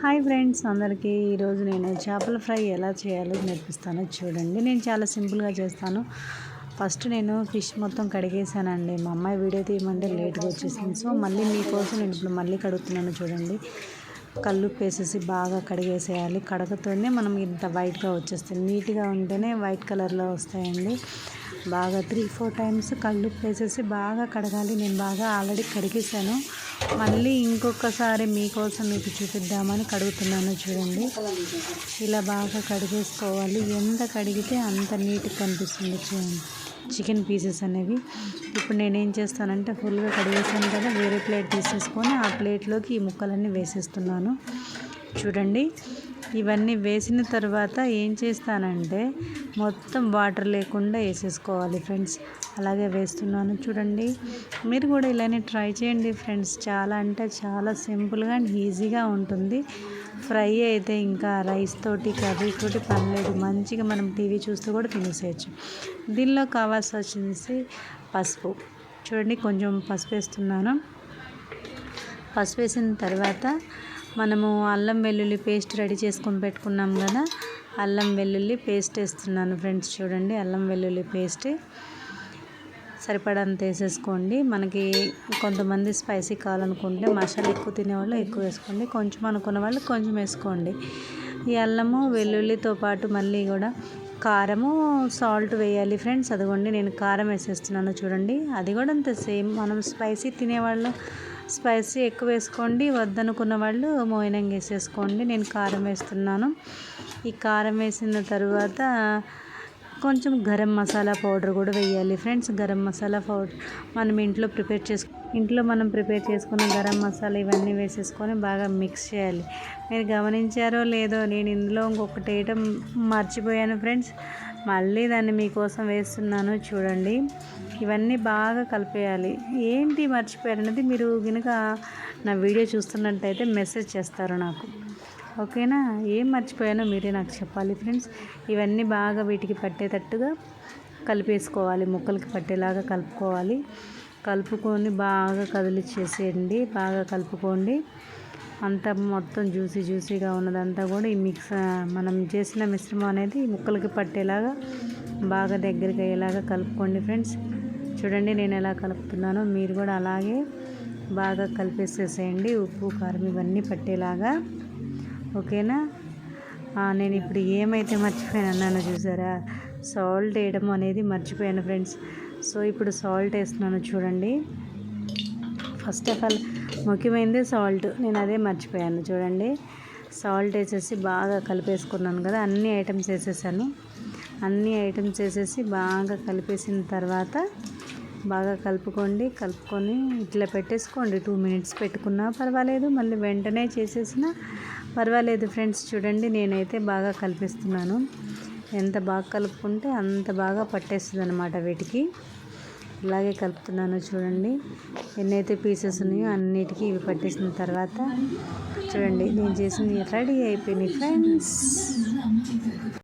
Hi friends అందరికీ ఈరోజు నేను చేపల ఫ్రై ఎలా చేయాలో నేర్పిస్తాను. చూడండి నేను చాలా సింపుల్గా చేస్తాను. ఫస్ట్ నేను ఫిష్ మొత్తం కడిగేసానండి. మా అమ్మాయి వీడియో తీయమంటే లేట్గా వచ్చేసింది. సో మళ్ళీ మీకోసం నేను ఇప్పుడు మళ్ళీ కడుగుతున్నాను చూడండి. కళ్ళు వేసేసి బాగా కడిగేసేయాలి. కడగతోనే మనం ఇంత వైట్గా వచ్చేస్తుంది. నీట్గా ఉంటేనే వైట్ కలర్లో వస్తాయండి. బాగా త్రీ ఫోర్ టైమ్స్ కళ్ళు వేసేసి బాగా కడగాలి. నేను బాగా ఆల్రెడీ కడిగేసాను. మళ్ళీ ఇంకొకసారి మీకోసం మీకు చూపిద్దామని కడుగుతున్నాను చూడండి. ఇలా బాగా కడిగేసుకోవాలి. ఎంత కడిగితే అంత నీట్గా కనిపిస్తుంది చూడండి. చికెన్ పీసెస్ అనేవి. ఇప్పుడు నేనేం చేస్తానంటే ఫుల్గా కడిగేసాను కదా వేరే ప్లేట్ తీసేసుకొని ఆ ప్లేట్లోకి ఈ ముక్కలన్నీ వేసేస్తున్నాను. చూడండి. ఇవన్నీ వేసిన తర్వాత ఏం చేస్తానంటే మొత్తం వాటర్ లేకుండా వేసేసుకోవాలి ఫ్రెండ్స్. అలాగే వేస్తున్నాను చూడండి. మీరు కూడా ఇలానే ట్రై చేయండి ఫ్రెండ్స్. చాలా అంటే చాలా సింపుల్గా అండ్ ఈజీగా ఉంటుంది. ఫ్రై అయితే ఇంకా రైస్ తోటి కర్రీ తోటి పర్లేదు. మంచిగా మనం టీవీ చూస్తూ కూడా తినేసేయచ్చు. దీనిలో కావాల్సి వచ్చేసి పసుపు. చూడండి కొంచెం పసుపు వేస్తున్నాను. పసుపు వేసిన తర్వాత మనము అల్లం వెల్లుల్లి పేస్ట్ రెడీ చేసుకొని పెట్టుకున్నాం కదా అల్లం వెల్లుల్లి పేస్ట్ వేస్తున్నాను ఫ్రెండ్స్ చూడండి అల్లం వెల్లుల్లి పేస్ట్. సరిపడంత వేసేసుకోండి. మనకి కొంతమంది స్పైసీ కావాలనుకుంటే మసాలా ఎక్కువ తినేవాళ్ళు ఎక్కువ వేసుకోండి. కొంచెం అనుకున్న వాళ్ళు కొంచెం వేసుకోండి. ఈ అల్లము వెల్లుల్లితో పాటు మళ్ళీ కూడా కారము సాల్ట్ వేయాలి ఫ్రెండ్స్. అదిగోండి నేను కారం వేసేస్తున్నాను చూడండి. అది కూడా అంతే సేమ్. మనం స్పైసీ తినేవాళ్ళు స్పైసీ ఎక్కువ వేసుకోండి వద్దనుకున్న వాళ్ళు మోయినంగా వేసేసుకోండి. నేను కారం వేస్తున్నాను. ఈ కారం వేసిన తర్వాత కొంచెం గరం మసాలా పౌడర్ కూడా వేయాలి. ఫ్రెండ్స్ గరం మసాలా పౌడర్ మనం ఇంట్లో ప్రిపేర్ చేసుకు ఇంట్లో మనం ప్రిపేర్ చేసుకున్న గరం మసాలా ఇవన్నీ వేసేసుకొని బాగా మిక్స్ చేయాలి. మీరు గమనించారో లేదో నేను ఇందులో ఇంకొకటి వేయటం మర్చిపోయాను ఫ్రెండ్స్. మళ్ళీ దాన్ని మీకోసం వేస్తున్నాను చూడండి. ఇవన్నీ బాగా కలిపేయాలి. ఏంటి మర్చిపోయారు అనేది మీరు కనుక నా వీడియో చూస్తున్నట్టయితే మెసేజ్ చేస్తారు నాకు. ఓకేనా? ఏం మర్చిపోయానో మీరే నాకు చెప్పాలి ఫ్రెండ్స్. ఇవన్నీ బాగా వీటికి పట్టేటట్టుగా కలిపేసుకోవాలి. ముక్కలకి పట్టేలాగా కలుపుకోవాలి. కలుపుకొని బాగా కదిలిచ్చేసేయండి. బాగా కలుపుకోండి. అంతా మొత్తం జ్యూసీ జ్యూసీగా ఉన్నదంతా కూడా ఈ మిక్స్ మనం చేసిన మిశ్రమం అనేది ముక్కలకి పట్టేలాగా బాగా దగ్గరికి అయ్యేలాగా కలుపుకోండి ఫ్రెండ్స్. చూడండి నేను ఎలా కలుపుతున్నానో. మీరు కూడా అలాగే బాగా కలిపేసేసేయండి. ఉప్పు కారం ఇవన్నీ పట్టేలాగా ఓకేనా? నేను ఇప్పుడు ఏమైతే మర్చిపోయాను అన్నానో చూసారా? సాల్ట్ వేయడం అనేది మర్చిపోయాను ఫ్రెండ్స్. సో ఇప్పుడు సాల్ట్ వేస్తున్నాను చూడండి. ఫస్ట్ ఆఫ్ ఆల్ ముఖ్యమైనది సాల్ట్. నేను అదే మర్చిపోయాను చూడండి. సాల్ట్ వేసేసి బాగా కలిపేసుకున్నాను కదా అన్ని ఐటమ్స్ వేసేసాను. అన్ని ఐటమ్స్ వేసేసి బాగా కలిపేసిన తర్వాత బాగా కలుపుకోండి. కలుపుకొని ఇట్లా పెట్టేసుకోండి. టూ మినిట్స్ పెట్టుకున్నా పర్వాలేదు. మళ్ళీ వెంటనే చేసేసిన పర్వాలేదు ఫ్రెండ్స్ చూడండి నేనైతే బాగా కలిపిస్తున్నాను. ఎంత బాగా కలుపుకుంటే అంత బాగా పట్టేస్తుంది అనమాట వీటికి. ఇలాగే కలుపుతున్నాను చూడండి. ఎన్నైతే పీసెస్ ఉన్నాయో అన్నిటికీ ఇవి పట్టేసిన తర్వాత చూడండి నేను చేసింది రెడీ అయిపోయినాయి ఫ్రెండ్స్.